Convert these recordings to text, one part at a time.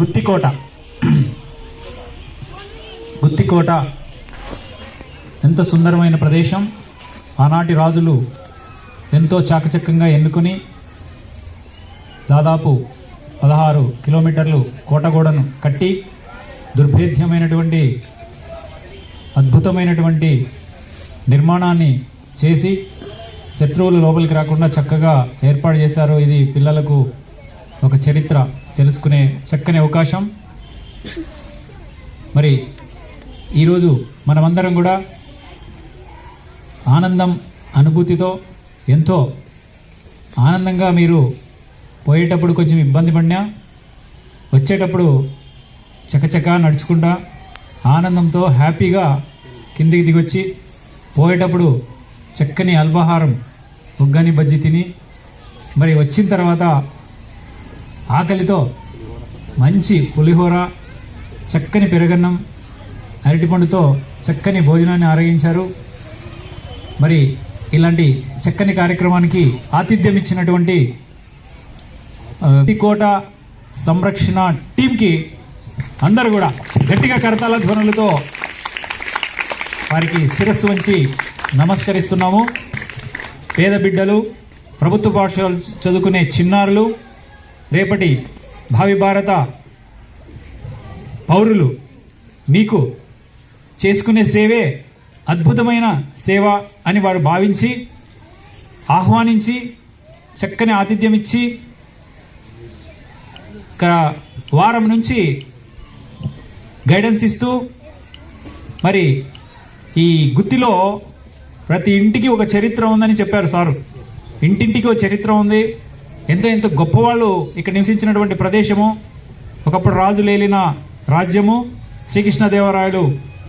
గుత్తికోట. గుత్తికోట. ఎంత సుందరమైన ప్రదేశం. ఆనాటి రాజులు ఎంతో చాకచక్యంగా ఎన్నుకొని దాదాపు పదహారు కిలోమీటర్లు కోటగోడను కట్టి దుర్భేద్యమైనటువంటి అద్భుతమైనటువంటి నిర్మాణాన్ని చేసి శత్రువులు లోపలికి రాకుండా చక్కగా ఏర్పాటు చేశారు. ఇది పిల్లలకు ఒక చరిత్ర. తెలుసుకునే చక్కని అవకాశం. మరి ఈరోజు మనమందరం కూడా ఆనందం అనుభూతితో ఎంతో ఆనందంగా మీరు పోయేటప్పుడు కొంచెం ఇబ్బంది పడినా వచ్చేటప్పుడు చకచకా నడుచుకుంటా ఆనందంతో హ్యాపీగా కిందికి దిగొచ్చి పోయేటప్పుడు చక్కని అల్పాహారం ఒగ్గని బజ్జి తిని మరి వచ్చిన తర్వాత ఆకలితో మంచి పులిహోర చక్కని పెరగన్నం అరటిపండుతో చక్కని భోజనాన్ని ఆరగించారు. మరి ఇలాంటి చక్కని కార్యక్రమానికి ఆతిథ్యం ఇచ్చినటువంటి కోట సంరక్షణ టీంకి అందరూ కూడా గట్టిగా కరతాల ధ్వనులతో వారికి శిరస్సు వంచి నమస్కరిస్తున్నాము. పేద బిడ్డలు ప్రభుత్వ పాఠశాల చదువుకునే చిన్నారులు రేపటి భావి భారత పౌరులు మీకు చేసుకునే సేవే అద్భుతమైన సేవ అని వారు భావించి ఆహ్వానించి చక్కని ఆతిథ్యం ఇచ్చి ఒక వారం నుంచి గైడెన్స్ ఇస్తూ మరి ఈ గుత్తిలో ప్రతి ఇంటికి ఒక చరిత్ర ఉందని చెప్పారు సారు. ఇంటింటికి ఒక చరిత్ర ఉంది. ఎంతో ఎంతో గొప్పవాళ్ళు ఇక్కడ నివసించినటువంటి ప్రదేశము ఒకప్పుడు రాజు లేలిన రాజ్యము శ్రీకృష్ణదేవరాయలు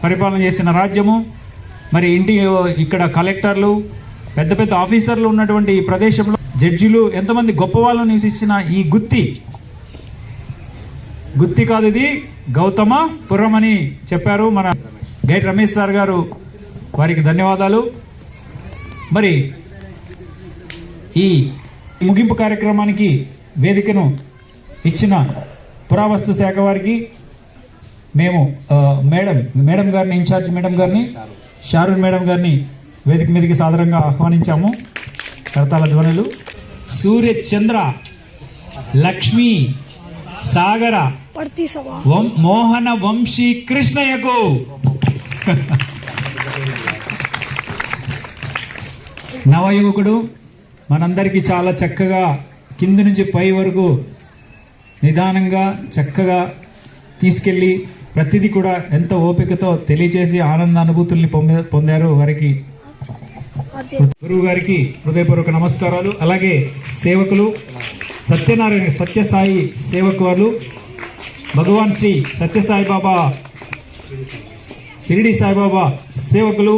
పరిపాలన చేసిన రాజ్యము మరి ఇంటి ఇక్కడ కలెక్టర్లు పెద్ద పెద్ద ఆఫీసర్లు ఉన్నటువంటి ఈ ప్రదేశంలో జడ్జిలు ఎంతమంది గొప్పవాళ్ళు నివసించిన ఈ గుత్తి. గుత్తి కాదు ఇది గౌతమ పురం అని చెప్పారు మన గైడ్ రమేష్ సార్ గారు. వారికి ధన్యవాదాలు. మరి ఈ ముగింపు కార్యక్రమానికి వేదికను ఇచ్చిన పురావస్తు శాఖ వారికి మేము మేడం మేడం గారిని ఇన్ఛార్జ్ మేడం గారిని షారూన్ మేడం గారిని వేదిక మీదకి సాధారణంగా ఆహ్వానించాము. కరతాల ధ్వనులు. సూర్య చంద్ర లక్ష్మి సాగర మోహన వంశీ కృష్ణయ్యకు. నవయువకుడు మనందరికీ చాలా చక్కగా కింది నుంచి పై వరకు నిదానంగా చక్కగా తీసుకెళ్ళి ప్రతిదీ కూడా ఎంత ఓపికతో తెలియజేసి ఆనంద అనుభూతుల్ని పొంద- పొందారు వారికి గురువు గారికి హృదయపూర్వక నమస్కారాలు. అలాగే సేవకులు సత్యనారాయణ సత్యసాయి సేవకులు భగవాన్ శ్రీ సత్యసాయి బాబా షిరిడి సాయిబాబా సేవకులు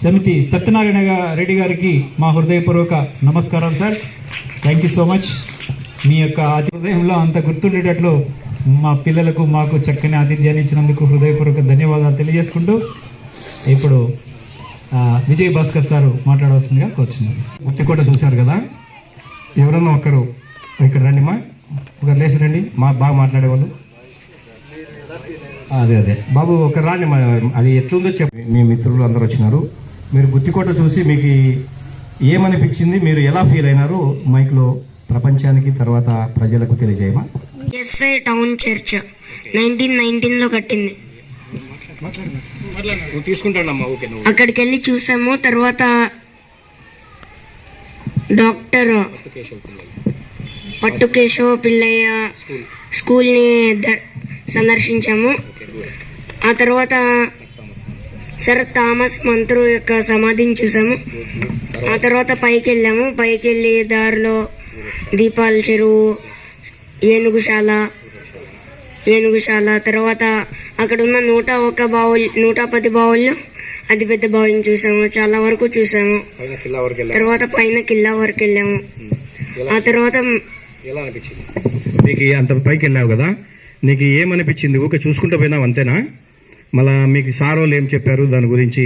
సమితి సత్యనారాయణ రెడ్డి గారికి మా హృదయపూర్వక నమస్కారం sir. Thank you so much మీ యొక్క హృదయంలో అంత గుర్తుండేటట్లు మా పిల్లలకు మాకు చక్కని ఆతిథ్యాన్ని ఇచ్చినందుకు హృదయపూర్వక ధన్యవాదాలు తెలియజేసుకుంటూ ఇప్పుడు విజయ్ భాస్కర్ సార్ మాట్లాడవలసిందిగా కోరుచున్నారు ముత్తికోట చూశారు కదా? ఎవరన్నా ఒకరు ఇక్కడ రండి మా. ఒకరు లేచి రండి. మా బాగా మాట్లాడేవాళ్ళు. అదే అదే. బాబు ఒకరు రాండి మా అది ఎట్లుందో చెప్పి మీ మిత్రులు అందరూ వచ్చినారు. మీరు గుత్తికోట చూసి మీకు ఏమనిపించింది? మీరు ఎలా ఫీల్ అయినారు? మైక్లో ప్రపంచానికి తర్వాత ప్రజలకు తెలియజేయమా? ఎస్ఐ టౌన్ చర్చ్ నైన్టీన్ నైన్టీన్లో కట్టింది. నువ్వు తీసుకుంటానమ్మా ఓకే నువ్వు. అక్కడికి వెళ్ళి చూసాము తర్వాత డాక్టర్ పట్టు కేశవ పిల్లయ్య స్కూల్ని ద- సందర్శించాము. ఆ తర్వాత సర్ థామస్ మంత్రు యొక్క సమాధిని చూసాము. ఆ తర్వాత పైకి వెళ్ళాము పైకి వెళ్ళి దారిలో దీపాల చెరువు ఏనుగుశాల ఏనుగుశాల తర్వాత అక్కడ ఉన్న నూట ఒక బావులు నూట పది బావుల్లో అతి పెద్ద బావిని చూసాము. చాలా వరకు చూసాము. తర్వాత పైన కిల్లా వరకు వెళ్ళాము. ఆ తర్వాత నీకు అంత పైకి వెళ్ళావు కదా. నీకు ఏమనిపించింది? ఊకే చూసుకుంటూ పోయినావు అంతేనా? మళ్ళా మీకు సార్ వాళ్ళు ఏం చెప్పారు? దాని గురించి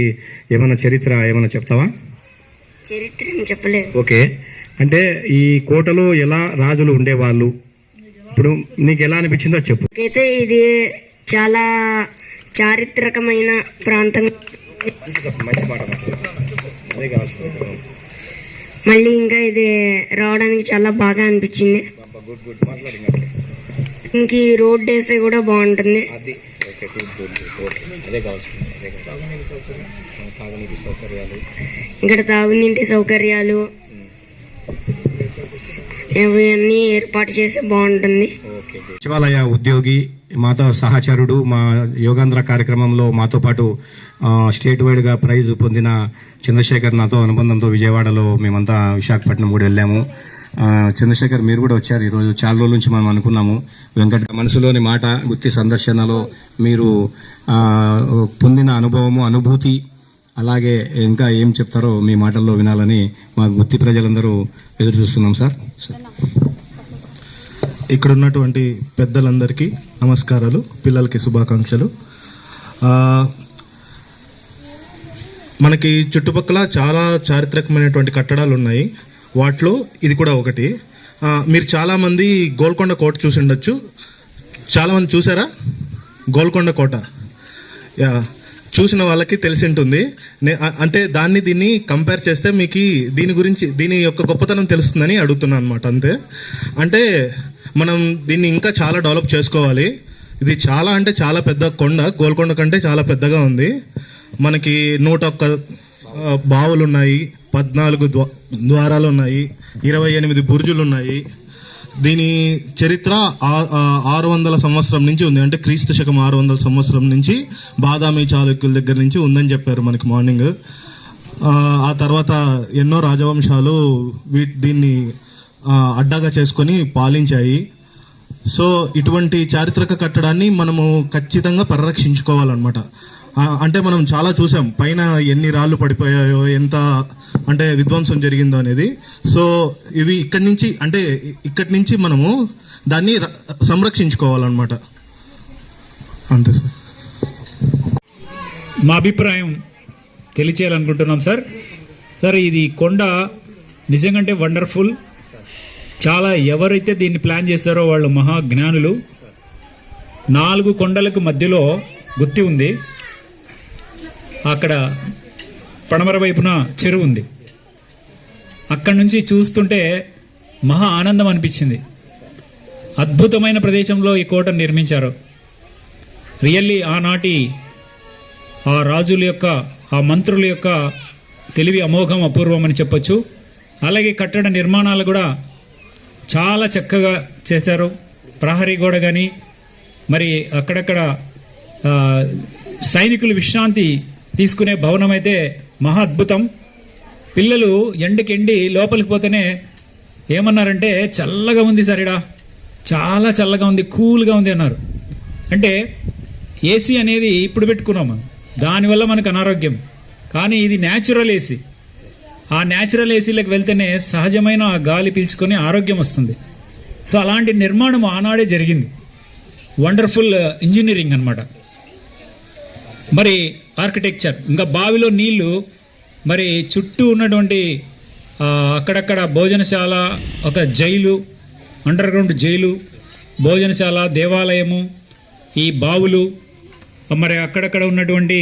ఏమైనా చరిత్ర ఏమైనా చెప్తావా? చరిత్ర చెప్పలేదు. ఓకే. అంటే ఈ కోటలో ఎలా రాజులు ఉండేవాళ్ళు? ఇప్పుడు నీకు ఎలా అనిపించిందో చెప్పు. అయితే ఇది చాలా చారిత్రకమైన ప్రాంతం. మళ్ళీ ఇంకా ఇది రావడానికి చాలా బాగా అనిపించింది. ఇంక. ఈ రోడ్ వేస్తే కూడా బాగుంటుంది. ఇక్కడ తాగునీటి సౌకర్యాలు. ఇవన్నీ ఏర్పాటు చేస్తే బాగుంటుంది. సచివాలయ ఉద్యోగి మాతో సహచరుడు మా యోగాంధ్ర కార్యక్రమంలో మాతో పాటు స్టేట్ వైడ్గా ప్రైజ్ పొందిన చంద్రశేఖర్ నాతో అనుబంధంతో విజయవాడలో మేమంతా విశాఖపట్నం కూడా వెళ్ళాము. చంద్రశేఖర్ మీరు కూడా వచ్చారు ఈరోజు. చాలా రోజుల నుంచి మనం అనుకున్నాము. వెంకట మనసులోని మాట గుత్తి సందర్శనలో మీరు పొందిన అనుభవము అనుభూతి అలాగే ఇంకా ఏం చెప్తారో మీ మాటల్లో వినాలని మా గుత్తి ప్రజలందరూ ఎదురు చూస్తున్నాం సార్. ఇక్కడ ఉన్నటువంటి పెద్దలందరికీ నమస్కారాలు పిల్లలకి శుభాకాంక్షలు. మనకి చుట్టుపక్కల చాలా చారిత్రకమైనటువంటి కట్టడాలు ఉన్నాయి వాటిలో ఇది కూడా ఒకటి. మీరు చాలామంది గోల్కొండ కోట చూసి ఉండొచ్చు. చాలామంది చూసారా? గోల్కొండ కోట. యా చూసిన వాళ్ళకి తెలిసి ఉంటుంది. నే- అంటే దాన్ని దీన్ని కంపేర్ చేస్తే మీకు దీని గురించి దీని యొక్క గొప్పతనం తెలుస్తుందని అడుగుతున్నాను అనమాట అంతే. అంటే మనం దీన్ని ఇంకా చాలా డెవలప్ చేసుకోవాలి. ఇది చాలా అంటే చాలా పెద్ద కొండ గోల్కొండ కంటే చాలా పెద్దగా ఉంది. మనకి నూట ఒక్క బావులు ఉన్నాయి పద్నాలుగు ద్వారాలు ఉన్నాయి ఇరవై ఎనిమిది బుర్జులు ఉన్నాయి. దీని చరిత్ర ఆ- ఆరు వందల సంవత్సరం నుంచి ఉంది. అంటే క్రీస్తు శకం ఆరు వందల సంవత్సరం నుంచి బాదామి చాళుక్యుల దగ్గర నుంచి ఉందని చెప్పారు మనకి మార్నింగ్. ఆ, తర్వాత ఎన్నో రాజవంశాలు వీ దీన్ని అడ్డాగా చేసుకొని పాలించాయి. సో ఇటువంటి చారిత్రక కట్టడాన్ని మనము ఖచ్చితంగా పరిరక్షించుకోవాలన్నమాట. అంటే మనం చాలా చూసాం పైన ఎన్ని రాళ్ళు పడిపోయాయో ఎంత అంటే విధ్వంసం జరిగిందో అనేది. సో ఇవి ఇక్కడి నుంచి అంటే ఇక్కడి నుంచి మనము దాన్ని సంరక్షించుకోవాలన్నమాట. అంతే సార్. మా అభిప్రాయం తెలియచేయాలనుకుంటున్నాం సార్. సార్ ఇది కొండ నిజంగంటే వండర్ఫుల్. చాలా ఎవరైతే దీన్ని ప్లాన్ చేస్తారో వాళ్ళు మహా జ్ఞానులు నాలుగు కొండలకు మధ్యలో గుత్తి ఉంది. అక్కడ పడమర వైపున చెరువు ఉంది. అక్కడి నుంచి చూస్తుంటే మహా ఆనందం అనిపించింది. అద్భుతమైన ప్రదేశంలో ఈ కోటను నిర్మించారు. రియల్లీ ఆనాటి ఆ రాజుల యొక్క ఆ మంత్రుల యొక్క తెలివి అమోఘం అపూర్వం అని చెప్పొచ్చు. అలాగే కట్టడ నిర్మాణాలు కూడా చాలా చక్కగా చేశారు. ప్రహరీ గోడ కానీ మరి అక్కడక్కడ సైనికులు విశ్రాంతి తీసుకునే భవనం అయితే మహా అద్భుతం పిల్లలు ఎండకెండి లోపలికి పోతేనే ఏమన్నారంటే చల్లగా ఉంది సార్ చాలా చల్లగా ఉంది కూల్గా ఉంది అన్నారు. అంటే ఏసీ అనేది ఇప్పుడు పెట్టుకున్నాం మనం. దానివల్ల మనకు అనారోగ్యం. కానీ ఇది న్యాచురల్ ఏసీ. ఆ న్యాచురల్ ఏసీలకు వెళ్తేనే సహజమైన ఆ గాలి పీల్చుకొని ఆరోగ్యం వస్తుంది. సో అలాంటి నిర్మాణం ఆనాడే జరిగింది. వండర్ఫుల్ ఇంజనీరింగ్ అన్నమాట. మరి ఆర్కిటెక్చర్ ఇంకా బావిలో నీళ్ళు మరి చుట్టూ ఉన్నటువంటి అక్కడక్కడ భోజనశాల ఒక జైలు అండర్ గ్రౌండ్ జైలు భోజనశాల దేవాలయము ఈ బావులు మరి అక్కడక్కడ ఉన్నటువంటి